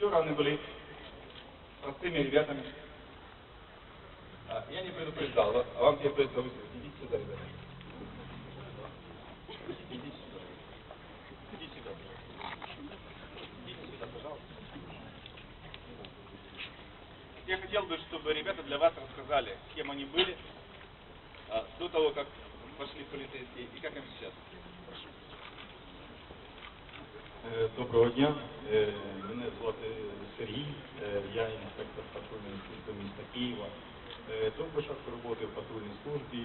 Вчера они были простыми ребятами. А, я не предупреждал, а вам я придется высказать. Идите сюда, ребята. Идите сюда. Идите пожалуйста. Я хотел бы, чтобы ребята для вас рассказали, кем они были а, до того, как пошли полицейские, и как им сейчас. Е, Доброго дня, Е, мене звати Сергій, Е, я інспектор патрульної служби міста Києва. Е, До початку роботи в патрульній службі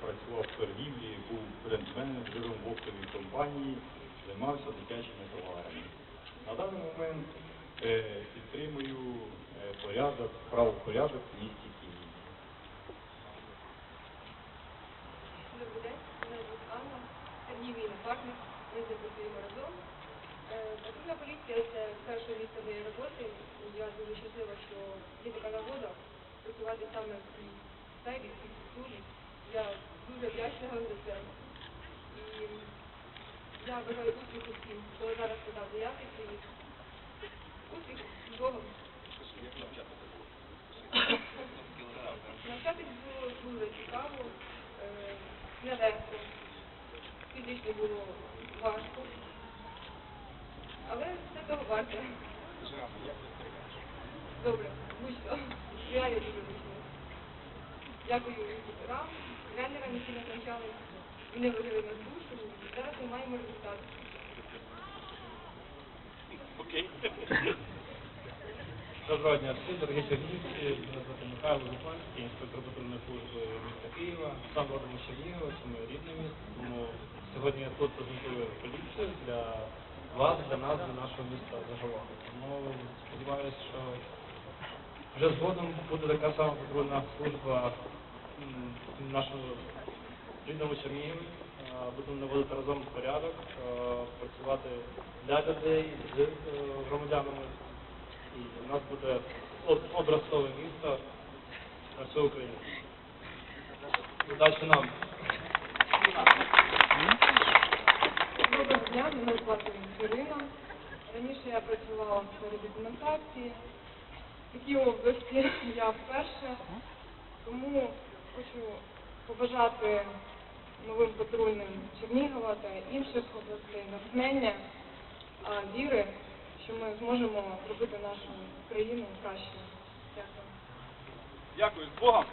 працював в торгівлі, був бренд-менеджером в оптовій компанії, займався дитячими товарами. На даний момент підтримую порядок, правопорядок в місті Києві. Добрий день, мене звуть Анна, Сергій мій напарник, ми з ним працюємо разом. Патрульна поліція це перше місце моєї роботи. Я дуже щаслива, що є така нагода працювати саме в цій сфері, в цій структурі. Я дуже вдячна за це. І я бажаю успіху всім, хто зараз подав заявки свої. Успіх з Богом. Навчатись було дуже цікаво, е, нелегко, фізично було Добре, будь-що. Реально дуже вийшло. Дякую інструкторам, тренерам, які нас навчали. Вони вивели нас душу. Зараз ми маємо результат. Окей. Доброго дня всім, дорогі чернігівці. Мене звати Михайло Зупанський, інспектор патрульної служби міста Києва. Сам родом Чернігова, це моє рідне місто. Тому сьогодні я тут презентую поліцію для вас, для нас, для нашого міста загалом. Тому сподіваюся, що вже згодом буде така сама патрульна служба м, в нашому рідному Чернігові. Е, Будемо наводити разом порядок, працювати для людей з е, громадянами і у нас буде об- образцове місто на всю Україну. Удачі нам! Доброго дня, мене звати Ірина. Раніше я працювала в сфері документації. Такій області я вперше, тому хочу побажати новим патрульним Чернігова та інших областей натхнення, віри, що ми зможемо зробити нашу країну кращою. Дякую. Дякую, з Богом.